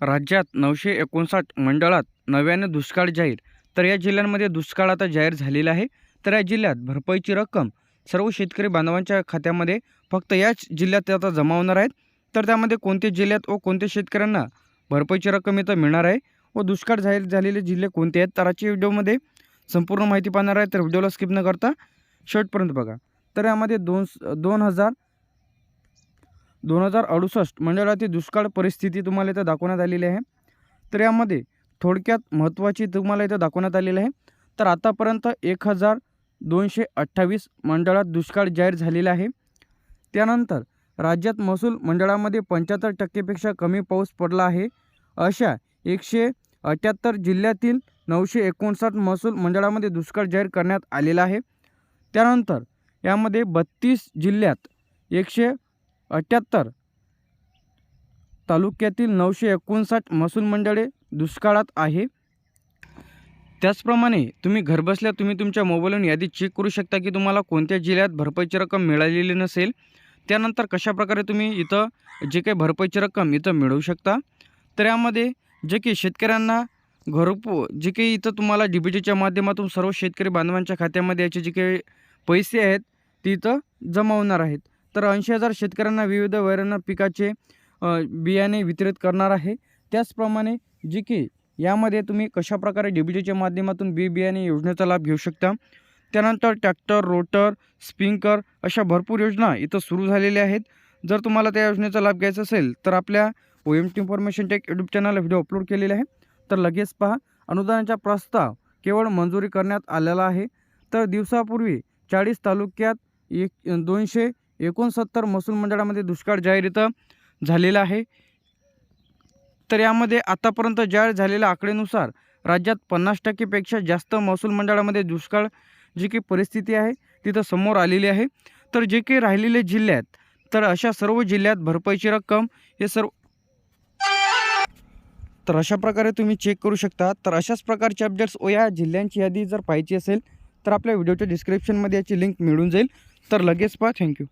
राज्यात नऊशे एकोणसाठ मंडळात नव्याने दुष्काळ जाहीर. तर या जिल्ह्यांमध्ये दुष्काळ आता जाहीर झालेला आहे. तर या जिल्ह्यात भरपाईची रक्कम सर्व शेतकरी बांधवांच्या खात्यामध्ये फक्त याच जिल्ह्यात आता जमा होणार आहेत. तर त्यामध्ये कोणत्या जिल्ह्यात व कोणत्या शेतकऱ्यांना भरपाईची रक्कम इथं मिळणार आहे व दुष्काळ जाहीर झालेले जिल्हे कोणते आहेत तर आजच्या व्हिडिओमध्ये संपूर्ण माहिती पाहणार आहे. तर व्हिडिओला स्किप न करता शेवटपर्यंत बघा. तर यामध्ये दोन दोन हजार दोन हजार अडुसष्ट मंडळातील दुष्काळ परिस्थिती तुम्हाला इथं दाखवण्यात आलेली आहे. तर यामध्ये थोडक्यात महत्त्वाची तुम्हाला इथं दाखवण्यात आलेली आहे. तर आतापर्यंत एक हजार दोनशे अठ्ठावीस मंडळात दुष्काळ जाहीर झालेला आहे. त्यानंतर राज्यात महसूल मंडळामध्ये पंच्याहत्तर टक्केपेक्षा कमी पाऊस पडला आहे. अशा एकशे अठ्याहत्तर जिल्ह्यातील नऊशे एकोणसाठ महसूल मंडळामध्ये दुष्काळ जाहीर करण्यात आलेला आहे. त्यानंतर यामध्ये बत्तीस जिल्ह्यात एकशे अठ्याहत्तर. तालुक्यातील नऊशे एकोणसाठ महसूल मंडळे दुष्काळात आहे. त्याचप्रमाणे तुम्ही घरबसल्या तुम्ही तुमच्या मोबाईलवरून यादी चेक करू शकता की तुम्हाला कोणत्या जिल्ह्यात भरपाईची रक्कम मिळालेली नसेल. त्यानंतर कशाप्रकारे तुम्ही इथं जे काही भरपाईची रक्कम इथं मिळवू शकता. तर यामध्ये जे की शेतकऱ्यांना घरपो जे काही इथं तुम्हाला डी बी टीच्या माध्यमातून सर्व शेतकरी बांधवांच्या खात्यामध्ये याचे जे काही पैसे आहेत ते इथं जमा होणार आहेत. तर ऐंशी हजार शेतकऱ्यांना विविध वैरण पिकाचे बियाणे वितरित करणार आहे. त्याचप्रमाणे जी की यामध्ये तुम्ही कशाप्रकारे डी बी टीच्या माध्यमातून बी बियाणे योजनेचा लाभ घेऊ शकता. त्यानंतर ट्रॅक्टर रोटर स्प्रिंकर अशा भरपूर योजना इथं सुरू झालेल्या आहेत. जर तुम्हाला त्या योजनेचा लाभ घ्यायचा असेल तर आपल्या O M T information tech YouTube चॅनलला व्हिडिओ अपलोड केलेले आहे. तर लगेच पहा अनुदानाचा प्रस्ताव केवळ मंजुरी करण्यात आलेला आहे. तर दिवसापूर्वी चाळीस तालुक्यात एक दोनशे एकोणसत्तर महसूल मंडळामध्ये दुष्काळ जाहीर इथं झालेला आहे. तर यामध्ये आतापर्यंत जाहीर झालेल्या आकडेनुसार राज्यात पन्नास टक्केपेक्षा जास्त महसूल मंडळामध्ये दुष्काळ जी काही परिस्थिती आहे तिथं समोर आलेली आहे. तर जे काही राहिलेले जिल्ह्यात तर अशा सर्व जिल्ह्यात भरपाईची रक्कम हे सर्व तर अशा प्रकारे तुम्ही चेक करू शकता. तर अशाच प्रकारचे अपडेट्स व या जिल्ह्यांची यादी जर पाहिजे असेल तर आपल्या व्हिडिओच्या डिस्क्रिप्शनमध्ये याची लिंक मिळून जाईल. तर लगेच पहा. थँक्यू